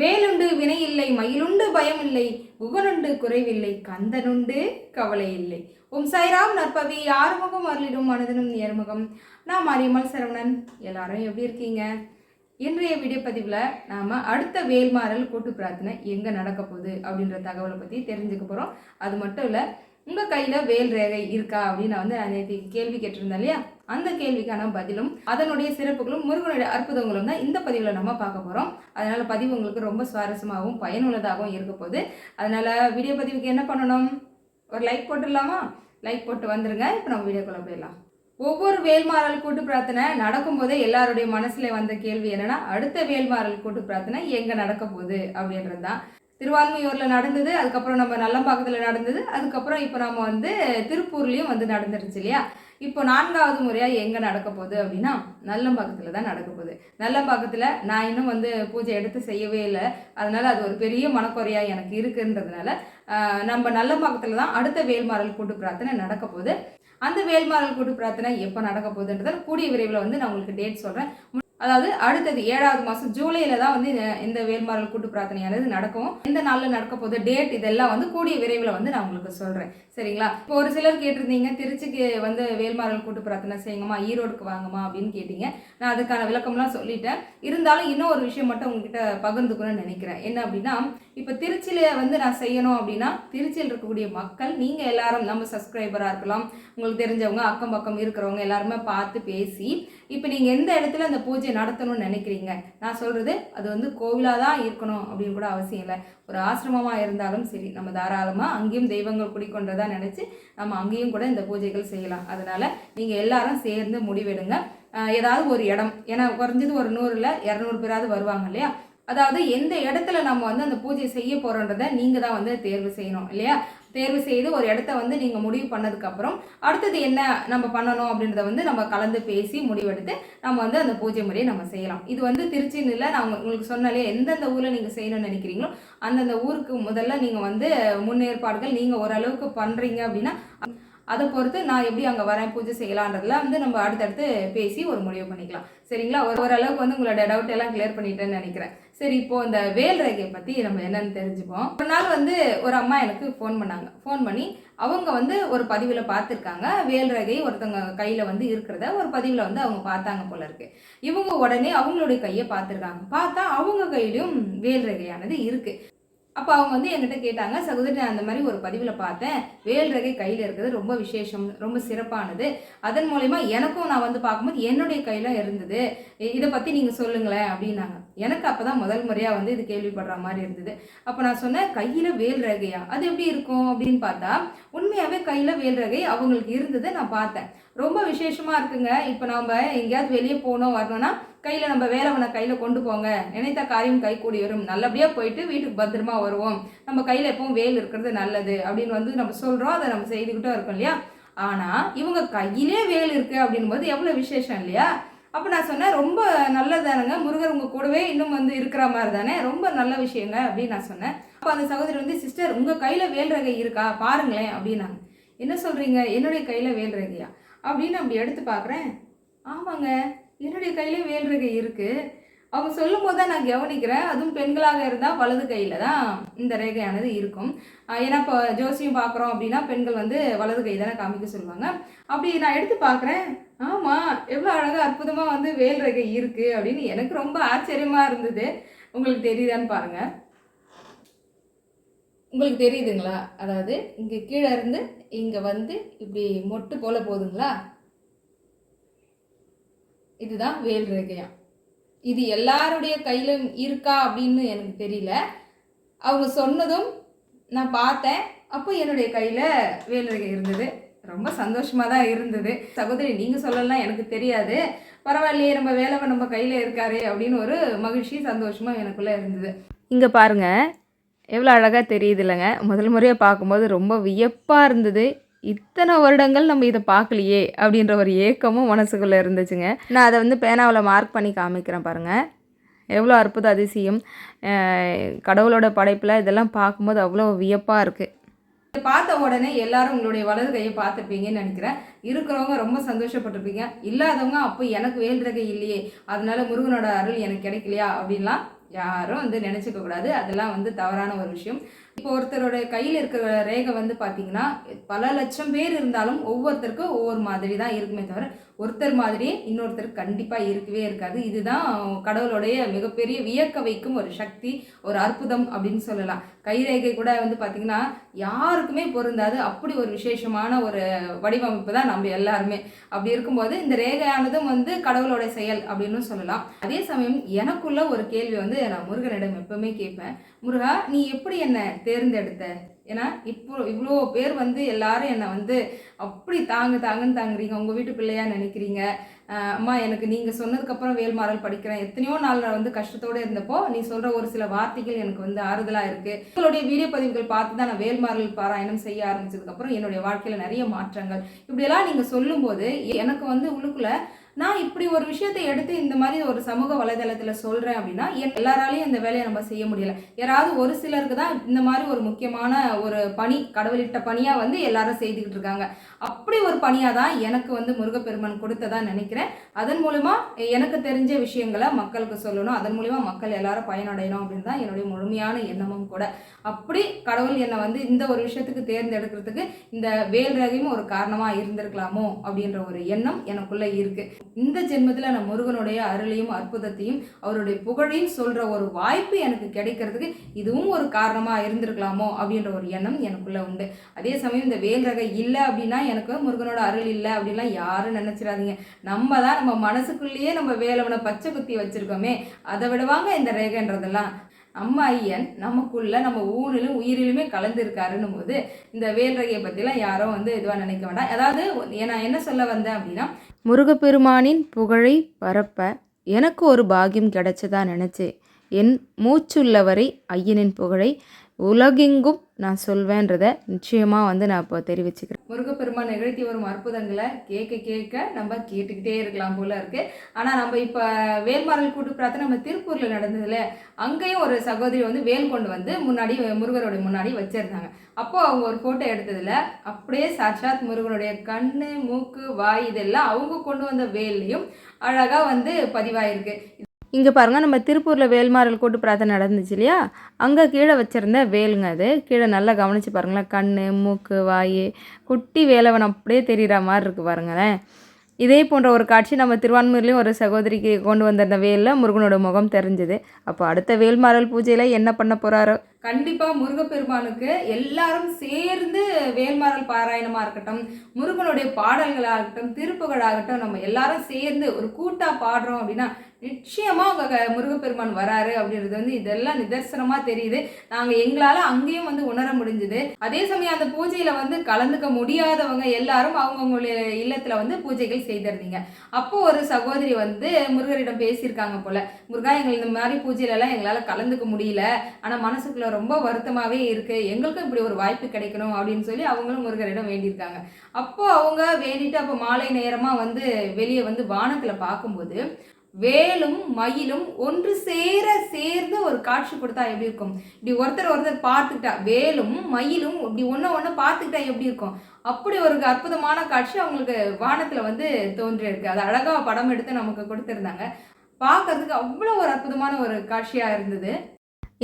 வேலுண்டு வினை இல்லை மயிலுண்டு பயம் இல்லை புகனுண்டு குறைவில்லை கந்தனுண்டு கவலை இல்லை உம் சைராம் நற்பவி ஆறுமுகம் அருளிடும் மனதனும் நேர்முகம். நான் மாரியம்மாள் சரவணன் எல்லாரும் எப்படி இருக்கீங்க? இன்றைய வீடியோ பதிவில் நாம் அடுத்த வேல்மாறல் கூட்டு பிரார்த்தனை எங்கே நடக்க போகுது அப்படின்ற தகவலை பற்றி தெரிஞ்சுக்க போகிறோம் அது மட்டும் இல்லை உங்கள் கையில் வேல் ரேகை இருக்கா அப்படின்னு நான் வந்து நான் நேற்று கேள்வி கேட்டிருந்தேன் இல்லையா? அந்த கேள்விக்கான பதிலும் அதனுடைய சிறப்புகளும் முருகனுடைய அற்புதங்களும் தான் இந்த பதிவில் நம்ம பார்க்க போகிறோம் அதனால் பதிவு உங்களுக்கு ரொம்ப சுவாரஸ்யமாகவும் பயனுள்ளதாகவும் இருக்க போகுது. அதனால் வீடியோ பதிவுக்கு என்ன பண்ணணும்? ஒரு லைக் போட்டுடலாமா? லைக் போட்டு வந்துருங்க. இப்போ நம்ம வீடியோக்குள்ளே போயிடலாம். ஒவ்வொரு வேல்மாறல் கூட்டு பிரார்த்தனை நடக்கும்போதே எல்லாருடைய மனசில் வந்த கேள்வி என்னன்னா அடுத்த வேல்மாறல் கூட்டு பிரார்த்தனை எங்கே நடக்க போகுது அப்படின்றது தான் திருவான்மையூரில் நடந்தது அதுக்கப்புறம் நம்ம நல்லம்பாக்கத்தில் நடந்தது அதுக்கப்புறம் இப்போ நம்ம வந்து திருப்பூர்லேயும் வந்து நடந்துருச்சு இல்லையா? இப்போ நான்காவது முறையாக எங்கே நடக்க போகுது அப்படின்னா நல்லம்பாக்கத்தில் தான் நடக்க போகுது. நல்லம்பாக்கத்தில் நான் இன்னும் வந்து பூஜை எடுத்து செய்யவே இல்லை. அதனால் அது ஒரு பெரிய மனக்குறையாக எனக்கு இருக்குன்றதுனால நம்ம நல்லம்பாக்கத்தில் தான் அடுத்த வேல்மாறல் கூட்டு பிரார்த்தனை நடக்க போகுது. அந்த வேல்மாறல் கூட்டு பிரார்த்தனை எப்போ நடக்க போகுதுன்றதை கூடிய விரைவில் வந்து நான் உங்களுக்கு டேட் சொல்கிறேன் அதாவது அடுத்தது ஏழாவது மாதம் ஜூலையில தான் வந்து இந்த- இந்த வேல்மாறல் கூட்டு பிரார்த்தனையானது நடக்கும். எந்த நாளில் நடக்க போகுது. டேட் இதெல்லாம் வந்து கூடிய விரைவில் வந்து நான் உங்களுக்கு சொல்கிறேன் சரிங்களா? இப்போ ஒரு சிலர் கேட்டிருந்தீங்க திருச்சிக்கு வந்து வேல்மாறல் கூட்டு பிரார்த்தனை செய்யுங்கம்மா ஈரோடுக்கு வாங்கம்மா அப்படின்னு கேட்டீங்க. நான் அதுக்கான விளக்கம்லாம் சொல்லிட்டேன். இருந்தாலும் இன்னும் ஒரு விஷயம் மட்டும் உங்ககிட்ட பகிர்ந்துக்கணும்னு நினைக்கிறேன். என்ன அப்படின்னா இப்போ திருச்சியில வந்து நான் செய்யணும் அப்படின்னா திருச்சியில் இருக்கக்கூடிய மக்கள் நீங்கள் எல்லாரும் நம்ம சப்ஸ்கிரைபராக இருக்கலாம். உங்களுக்கு தெரிஞ்சவங்க அக்கம் பக்கம் இருக்கிறவங்க எல்லாருமே பார்த்து பேசி இப்போ நீங்கள் எந்த இடத்துல அந்த பூஜை நடத்தணும்னு நினைக்கிறீங்க? நான் சொல்கிறது அது வந்து கோவிலாக தான் இருக்கணும் அப்படின்னு கூட அவசியம் இல்லை. ஒரு ஆசிரமமாக இருந்தாலும் சரி நம்ம தாராளமாக அங்கேயும் தெய்வங்கள் குடிக்கொண்டதாக நினச்சி நம்ம அங்கேயும் கூட இந்த பூஜைகள் செய்யலாம். அதனால் நீங்கள் எல்லாரும் சேர்ந்து முடிவெடுங்க. ஏதாவது ஒரு இடம் ஏன்னா குறைஞ்சது ஒரு நூறில் இரநூறு பேராவது வருவாங்க இல்லையா? அதாவது எந்த இடத்துல நம்ம வந்து அந்த பூஜை செய்ய போகிறோன்றதை நீங்கள் தான் வந்து தேர்வு செய்யணும் இல்லையா? தேர்வு செய்து ஒரு இடத்த வந்து நீங்கள் முடிவு பண்ணதுக்கப்புறம் அடுத்தது என்ன நம்ம பண்ணணும் அப்படின்றத வந்து நம்ம கலந்து பேசி முடிவெடுத்து நம்ம வந்து அந்த பூஜை முறையை நம்ம செய்யலாம். இது வந்து திருச்சின்னு இல்லை நான் உங்களுக்கு சொன்னாலே எந்தெந்த ஊரில் நீங்கள் செய்யணும்னு நினைக்கிறீங்களோ அந்தந்த ஊருக்கு முதல்ல நீங்கள் வந்து முன்னேற்பாடுகள் நீங்கள் ஓரளவுக்கு பண்ணுறீங்க அப்படின்னா அதை பொறுத்து நான் எப்படி அங்கே வரேன் பூஜை செய்யலான்றதுல வந்து நம்ம அடுத்தடுத்து பேசி ஒரு முடிவு பண்ணிக்கலாம். சரிங்களா? ஒரு ஓரளவுக்கு வந்து உங்களோட டவுட் எல்லாம் கிளியர் பண்ணிட்டேன்னு நினைக்கிறேன். சரி இப்போ இந்த வேல் ரேகையை பற்றி நம்ம என்னன்னு தெரிஞ்சுப்போம். ஒரு நாள் வந்து ஒரு அம்மா எனக்கு ஃபோன் பண்ணாங்க. ஃபோன் பண்ணி அவங்க வந்து ஒரு பதிவில் பார்த்துருக்காங்க. வேல் ரகை ஒருத்தவங்க கையில் வந்து இருக்கிறத ஒரு பதிவில் வந்து அவங்க பார்த்தாங்க போல இருக்கு. இவங்க உடனே அவங்களுடைய கையை பார்த்துருக்காங்க. பார்த்தா அவங்க கையிலும் வேல் ரகையானது இருக்குது அப்போ அவங்க வந்து என்கிட்ட கேட்டாங்க சகோதரி நான் அந்த மாதிரி ஒரு பதிவில் பார்த்தேன். வேல் ரகை கையில் இருக்கிறது ரொம்ப விசேஷம் ரொம்ப சிறப்பானது. அதன் மூலயமா எனக்கும் நான் வந்து பார்க்கும்போது என்னுடைய கையில் இருந்தது. இதை பற்றி நீங்கள் சொல்லுங்களேன் அப்படின்னாங்க. எனக்கு அப்போ தான் முதல் முறையாக வந்து இது கேள்விப்படுற மாதிரி இருந்தது. அப்போ நான் சொன்னேன் கையில் வேல் ரகையா? அது எப்படி இருக்கும்? அப்படின்னு பார்த்தா உண்மையாகவே கையில் வேல் ரகை அவங்களுக்கு இருந்தது நான் பார்த்தேன். ரொம்ப விசேஷமாக இருக்குங்க. இப்போ நம்ம எங்கேயாவது வெளியே போகணும் வரணும்னா கையில் நம்ம வேலவனை கையில் கொண்டு போங்க. நினைத்த காரியம் கை கூடி வரும். நல்லபடியாக போயிட்டு வீட்டுக்கு பத்திரமா வருவோம். நம்ம கையில் எப்பவும் வேல் இருக்கிறது நல்லது அப்படின்னு வந்து நம்ம சொல்கிறோம் அதை நம்ம செய்துக்கிட்டே இருக்கோம் இல்லையா? ஆனால் இவங்க கையிலே வேல் இருக்குது அப்படின்போது போது எவ்வளோ விசேஷம் இல்லையா? அப்போ நான் சொன்னேன் ரொம்ப நல்லதானுங்க முருகர் உங்கள் கூடவே இன்னும் வந்து இருக்கிற மாதிரி தானே ரொம்ப நல்ல விஷயங்க அப்படின்னு நான் சொன்னேன். அப்போ அந்த சகோதரி வந்து சிஸ்டர் உங்கள் கையில் வேல் ரகை இருக்கா? பாருங்களேன் அப்படின்னாங்க. என்ன சொல்கிறீங்க என்னுடைய கையில் வேல் ரகையா? அப்படின்னு அப்படி எடுத்து பார்க்குறேன். ஆமாங்க. என்னுடைய கையிலே வேல் ரகை இருக்குது அவங்க சொல்லும் போது தான் நான் கவனிக்கிறேன். அதுவும் பெண்களாக இருந்தால் வலது கையில் தான் இந்த ரேகையானது இருக்கும். ஏன்னா இப்போ ஜோசியம் பார்க்குறோம் அப்படின்னா பெண்கள் வந்து வலது கை தானே காமிக்க சொல்லுவாங்க. அப்படி நான் எடுத்து பார்க்குறேன். ஆமாம் எவ்வளோ அழகாக அற்புதமாக வந்து வேல் ரேகை இருக்குது அப்படின்னு எனக்கு ரொம்ப ஆச்சரியமாக இருந்தது. உங்களுக்கு தெரியுதான்னு பாருங்கள் உங்களுக்கு தெரியுதுங்களா? அதாவது இங்கே கீழே இருந்து இங்கே வந்து இப்படி மொட்டு போல போகுதுங்களா இதுதான் வேல் ரேகையாம் இது எல்லாருடைய கையிலும் இருக்கா அப்படின்னு எனக்கு தெரியல. அவங்க சொன்னதும் நான் பார்த்தேன். அப்போ என்னுடைய கையில் வேல் ரேகை இருந்தது. ரொம்ப சந்தோஷமாக தான் இருந்தது. சகோதரி நீங்கள் சொல்லலாம் எனக்கு தெரியாது. பரவாயில்லையே நம்ம வேலவன் நம்ம கையில் இருக்காரு அப்படின்னு ஒரு மகிழ்ச்சி சந்தோஷமாக எனக்குள்ளே இருந்தது. இங்கே பாருங்க. எவ்வளோ அழகாக தெரியுது இல்லைங்க. முதல் முறையாக பார்க்கும்போது ரொம்ப வியப்பாக இருந்தது. இத்தனை வருடங்கள் நம்ம இதை பார்க்கலையே அப்படின்ற ஒரு ஏக்கமும் மனசுக்குள்ளே இருந்துச்சுங்க. நான் அதை வந்து பேனாவில் மார்க் பண்ணி காமிக்கிறேன் பாருங்கள் எவ்வளோ அற்புத அதிசயம். கடவுளோட படைப்பில் இதெல்லாம் பார்க்கும்போது அவ்வளோ வியப்பாக இருக்குது பார்த்த உடனே எல்லாரும் உங்களுடைய வலது கையை பார்த்துருப்பீங்கன்னு நினைக்கிறேன். இருக்கிறவங்க ரொம்ப சந்தோஷப்பட்டிருப்பீங்க. இல்லாதவங்க அப்போ எனக்கு வேல் ரகை இல்லையே. அதனால முருகனோட அருள் எனக்கு கிடைக்கலையா அப்படின்லாம் யாரும் வந்து நினச்சிக்க கூடாது. அதெல்லாம் வந்து தவறான ஒரு விஷயம். இப்போ ஒருத்தரோட கையில் இருக்கிற ரேகை வந்து பார்த்தீங்கன்னா பல லட்சம் பேர் இருந்தாலும் ஒவ்வொருத்தருக்கும் ஒவ்வொரு மாதிரி தான் இருக்குமே தவிர ஒருத்தர் மாதிரியே இன்னொருத்தர் கண்டிப்பாக இருக்கவே இருக்காது. இதுதான் கடவுளுடைய மிகப்பெரிய வியக்க வைக்கும் ஒரு சக்தி ஒரு அற்புதம் அப்படின்னு சொல்லலாம். கைரேகை கூட வந்து பார்த்திங்கன்னா யாருக்குமே பொருந்தாது. அப்படி ஒரு விசேஷமான ஒரு வடிவமைப்பு தான் நம்ம எல்லாருமே. அப்படி இருக்கும்போது இந்த ரேகையானதும் வந்து கடவுளோட செயல் அப்படின்னு சொல்லலாம். அதே சமயம் எனக்குள்ள ஒரு கேள்வி வந்து நான் முருகனிடம் எப்பவுமே கேட்பேன். முருகா நீ எப்படி என்னை தேர்ந்தெடுத்த? ஏன்னா இப்போ இவ்வளோ பேர் வந்து எல்லாரும் என்னை வந்து அப்படி தாங்க தாங்கன்னு தாங்குறீங்க. உங்கள் வீட்டு பிள்ளையா நினைக்கிறீங்க. அம்மா எனக்கு நீங்கள் சொன்னதுக்கப்புறம் வேல்மாறல் படிக்கிறேன். எத்தனையோ நாள் வந்து கஷ்டத்தோடு இருந்தப்போ நீ சொல்கிற ஒரு சில வார்த்தைகள் எனக்கு வந்து ஆறுதலாக இருக்குது உங்களுடைய வீடியோ பதிவுகள் பார்த்து தான் நான் வேல்மாறல் பாராயணம் செய்ய ஆரம்பிச்சதுக்கப்புறம் என்னுடைய வாழ்க்கையில் நிறைய மாற்றங்கள். இப்படியெல்லாம் நீங்கள் சொல்லும்போது எனக்கு வந்து உள்ளுக்குள்ள நான் இப்படி ஒரு விஷயத்தை எடுத்து இந்த மாதிரி ஒரு சமூக வலைதளத்தில் சொல்கிறேன் அப்படின்னா எல்லாராலையும் இந்த வேலையை நம்ம செய்ய முடியல. யாராவது ஒரு சிலருக்கு தான் இந்த மாதிரி ஒரு முக்கியமான ஒரு பணி கடவுளிட்ட பணியாக வந்து எல்லாரும் செய்துக்கிட்டு இருக்காங்க. அப்படி ஒரு பணியாக தான் எனக்கு வந்து முருகப்பெருமன் கொடுத்ததா நினைக்கிறேன். அதன் மூலமா எனக்கு தெரிஞ்ச விஷயங்களை மக்களுக்கு சொல்லணும். அதன் மூலிமா மக்கள் எல்லாரும் பயனடையணும் அப்படின்னு தான் என்னுடைய முழுமையான எண்ணமும் கூட. அப்படி கடவுள் என்னை வந்து இந்த ஒரு விஷயத்துக்கு தேர்ந்தெடுக்கிறதுக்கு இந்த வேல் ரகையும் ஒரு காரணமாக இருந்திருக்கலாமோ அப்படின்ற ஒரு எண்ணம் எனக்குள்ளே இருக்குது இந்த ஜென்மத்தில் நான் முருகனுடைய அருளையும் அற்புதத்தையும் அவருடைய புகழையும் சொல்கிற ஒரு வாய்ப்பு எனக்கு கிடைக்கிறதுக்கு இதுவும் ஒரு காரணமாக இருந்திருக்கலாமோ அப்படின்ற ஒரு எண்ணம் எனக்குள்ளே உண்டு. அதே சமயம் இந்த வேல் ரகை இல்லை அப்படின்னா எனக்கு முருகனோட அருள் இல்லை அப்படின்லாம் யாரும் நினச்சிடாதீங்க. நம்ம தான் நம்ம மனசுக்குள்ளேயே நம்ம வேலவனை பச்சை குத்தி வச்சுருக்கோமே அதை விடவாங்க இந்த ரேகைன்றதெல்லாம். நம்ம ஐயன் நமக்குள்ள நம்ம ஊரிலும் உயிரிலுமே கலந்துருக்காருன்னும் போது இந்த வேல் ரகையை பற்றிலாம் யாரும் வந்து இதுவாக நினைக்க வேண்டாம். அதாவது நான் என்ன சொல்ல வந்தேன் அப்படின்னா முருகப்பெருமானின் புகழை பரப்ப எனக்கு ஒரு பாகியம் கிடைச்சதா நினச்சி என் மூச்சுள்ளவரை ஐயனின் புகழை உலகெங்கும் நான் சொல்வேன்றத நிச்சயமாக வந்து நான் இப்போ தெரிவிச்சுக்கிறேன். முருகப்பெருமான் நிகழ்த்தி வரும் அற்புதங்களை கேட்க கேட்க நம்ம கேட்டுக்கிட்டே இருக்கலாம் போல இருக்குது ஆனால் நம்ம இப்போ வேல்மாரல் கூட்டு பிரார்த்தனை நம்ம திருப்பூரில் நடந்ததுல அங்கேயும் ஒரு சகோதரி வந்து வேல் கொண்டு வந்து முன்னாடி முருகரோட முன்னாடி வச்சிருந்தாங்க. அப்போது அவங்க ஒரு ஃபோட்டோ எடுத்ததில் அப்படியே சாட்சாத் முருகனுடைய கண் மூக்கு வாய் இதெல்லாம் அவங்க கொண்டு வந்த வேல்லையும் அழகாக வந்து பதிவாயிருக்கு. இங்கே பாருங்கள் நம்ம திருப்பூரில் வேல்மாறல் கூட்டு பிரார்த்தனை நடந்துச்சு இல்லையா? அங்கே கீழே வச்சுருந்த வேலுங்க அது. கீழே நல்லா கவனித்து பாருங்களேன் கண் மூக்கு வாய் குட்டி வேலவன் அப்படியே தெரிகிற மாதிரி இருக்குது பாருங்களேன். இதே போன்ற ஒரு காட்சி நம்ம திருவான்மூர்லேயும் ஒரு சகோதரிக்கு கொண்டு வந்திருந்த வேலில் முருகனோட முகம் தெரிஞ்சுது. அப்போ அடுத்த வேல்மாறல் பூஜையில் என்ன பண்ண போகிறாரோ கண்டிப்பாக முருகப்பெருமானுக்கு எல்லாரும் சேர்ந்து வேல்மாறல் பாராயணமாக இருக்கட்டும் முருகனுடைய பாடல்களாகட்டும் திருப்புகளாகட்டும் நம்ம எல்லாரும் சேர்ந்து ஒரு கூட்டாக பாடுறோம் அப்படின்னா நிச்சயமாக அவங்க க- முருகப்பெருமான் வராரு அப்படின்றது வந்து இதெல்லாம் நிதர்சனமாக தெரியுது. நாங்கள் எங்களால் அங்கேயும் வந்து உணர முடிஞ்சுது. அதே சமயம் அந்த பூஜையில் வந்து கலந்துக்க முடியாதவங்க எல்லாரும் அவங்கவுங்களுடைய இல்லத்தில் வந்து பூஜைகள் செய்திருந்தீங்க. அப்போது ஒரு சகோதரி வந்து முருகரிடம் பேசியிருக்காங்க போல் முருகா எங்கள் இந்த மாதிரி பூஜையிலலாம் எங்களால் கலந்துக்க முடியல. ஆனால் மனசுக்குள்ள ரொம்ப வருத்தமாகவே இருக்குது எங்களுக்கும் இப்படி ஒரு வாய்ப்பு கிடைக்கணும் அப்படின்னு சொல்லி அவங்களும் முருகரிடம் வேண்டியிருக்காங்க. அப்போது அவங்க வேண்டிட்டு அப்போ மாலை நேரமாக வந்து வெளியே வந்து வானத்தில் பார்க்கும்போது வேலும் மயிலும் ஒன்று சேர சேர்ந்து ஒரு காட்சி கொடுத்தா எப்படி இருக்கும்? இப்படி ஒருத்தர் ஒருத்தர் பார்த்துக்கிட்டா வேலும் மயிலும் இப்படி ஒன்று ஒன்று பார்த்துக்கிட்டா எப்படி இருக்கும்? அப்படி ஒரு அற்புதமான காட்சி அவங்களுக்கு வானத்தில் வந்து தோன்றியிருக்கு. அது அழகாக படம் எடுத்து நமக்கு கொடுத்துருந்தாங்க. பார்க்கறதுக்கு அவ்வளோ ஒரு அற்புதமான ஒரு காட்சியாக இருந்தது.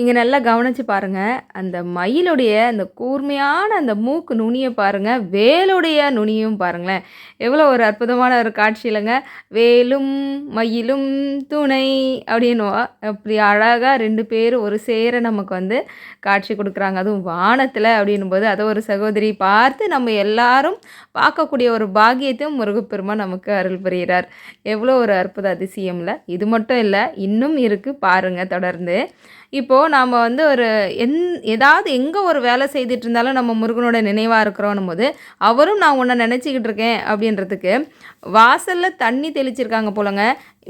இங்கே நல்லா கவனித்து பாருங்கள் அந்த மயிலுடைய அந்த கூர்மையான அந்த மூக்கு நுனியை பாருங்கள் வேலுடைய நுனியும் பாருங்களேன். எவ்வளோ ஒரு அற்புதமான ஒரு காட்சி இல்லைங்க வேலும் மயிலும் துணை அப்படின்னு அப்படி அழகாக ரெண்டு பேரும் ஒரு சேர நமக்கு வந்து காட்சி கொடுக்குறாங்க. அதுவும் வானத்தில் அப்படின்னும் போது அதை ஒரு சகோதரி பார்த்து நம்ம எல்லாரும் பார்க்கக்கூடிய ஒரு பாக்கியத்தையும் முருகப்பெருமா நமக்கு அருள் புரிகிறார் எவ்வளோ ஒரு அற்புத அதிசயம்ல. இது மட்டும் இல்லை இன்னும் இருக்குது பாருங்கள் தொடர்ந்து. இப்போது நாம் வந்து ஒரு என் ஏதாவது எங்கே ஒரு வேலை செய்துட்டு இருந்தாலும் நம்ம முருகனோட நினைவாக இருக்கிறோன்னும் போது அவரும் நான் உன்னை நினச்சிக்கிட்டு இருக்கேன் அப்படின்றதுக்கு வாசலில் தண்ணி தெளிச்சிருக்காங்க போலங்க.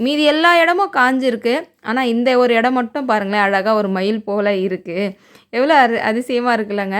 மீதி எல்லா இடமும் காஞ்சிருக்கு. ஆனால் இந்த ஒரு இடம் மட்டும் பாருங்களேன் அழகாக ஒரு மயில் போல் இருக்குது எவ்வளோ அரு அதிசயமாக இருக்குல்லங்க.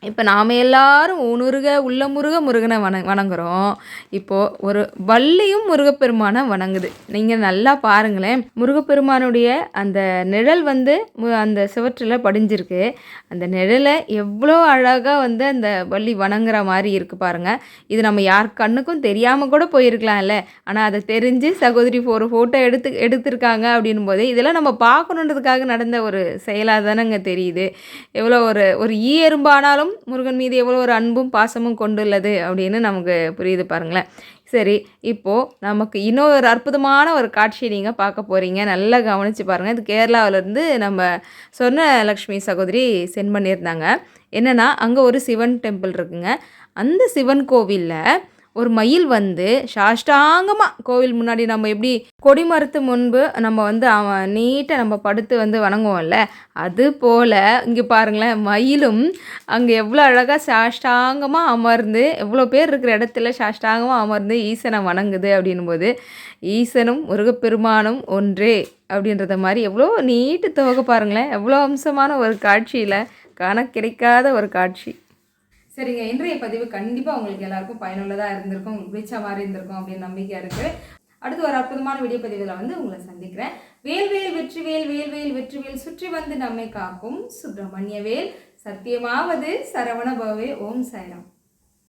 இப்போ நாம் எல்லாரும் உணுருக உள்ள முருக முருகனை வண வணங்குறோம். இப்போது ஒரு வள்ளியும் முருகப்பெருமானை வணங்குது. நீங்கள் நல்லா பாருங்களேன். முருகப்பெருமானுடைய அந்த நிழல் வந்து மு- அந்த சுவற்றில் படிஞ்சிருக்கு. அந்த நிழலை எவ்வளோ அழகாக வந்து அந்த வள்ளி வணங்குற மாதிரி இருக்குது பாருங்கள் இது நம்ம யார் கண்ணுக்கும் தெரியாமல் கூட போயிருக்கலாம்ல. ஆனால் அதை தெரிஞ்சு சகோதரி ஒரு ஃபோட்டோ எடுத்து எடுத்திருக்காங்க அப்படின்னும் போது இதெல்லாம் நம்ம பார்க்கணுன்றதுக்காக நடந்த ஒரு செயலாக தானேங்க தெரியுது. எவ்வளோ ஒரு ஒரு ஈ எறும்பானாலும் முருகன் மீது எவ்வளோ ஒரு அன்பும் பாசமும் கொண்டுள்ளது அப்படின்னு நமக்கு புரியுது பாருங்களேன். சரி இப்போது நமக்கு இன்னொரு அற்புதமான ஒரு காட்சியை நீங்கள் பார்க்க போகிறீங்க நல்லா கவனித்து பாருங்கள் இது கேரளாவிலேருந்து நம்ம சொன்ன லக்ஷ்மி சகோதரி சென்ட் பண்ணியிருந்தாங்க. என்னென்னா அங்கே ஒரு சிவன் டெம்பிள் இருக்குங்க. அந்த சிவன் கோவிலில் ஒரு மயில் வந்து சாஷ்டாங்கமாக கோவில் முன்னாடி நம்ம எப்படி கொடிமரத்து முன்பு நம்ம வந்து அவன் நீட்டாக நம்ம படுத்து வந்து வணங்குவோம்ல அது போல் இங்கே பாருங்களேன் மயிலும் அங்கே எவ்வளோ அழகாக சாஷ்டாங்கமாக அமர்ந்து எவ்வளோ பேர் இருக்கிற இடத்துல சாஷ்டாங்கமாக அமர்ந்து ஈசனை வணங்குது அப்படின்னும் போது ஈசனும் முருகப்பெருமானும் ஒன்றே அப்படின்றத மாதிரி எவ்வளோ நீட்டு துவக்க பாருங்களேன் எவ்வளோ அம்சமான ஒரு காட்சியில் காண கிடைக்காத ஒரு காட்சி. சரிங்க இன்றைய பதிவு கண்டிப்பாக உங்களுக்கு எல்லாருக்கும் பயனுள்ளதாக இருந்திருக்கும் உங்களுக்கு பிடிச்ச மாதிரி இருந்திருக்கும் அப்படின்னு நம்பிக்கை இருக்குது அடுத்து ஒரு அற்புதமான வீடியோ பதிவில் வந்து உங்களை சந்திக்கிறேன். வேல்வேல் வெற்றிவேல் வேல்வேல் வெற்றிவேல் சுற்றி வந்து நம்மை காக்கும் சுப்பிரமணிய வேல். சத்தியமாவது சரவண பவே ஓம் சாய்ராம்.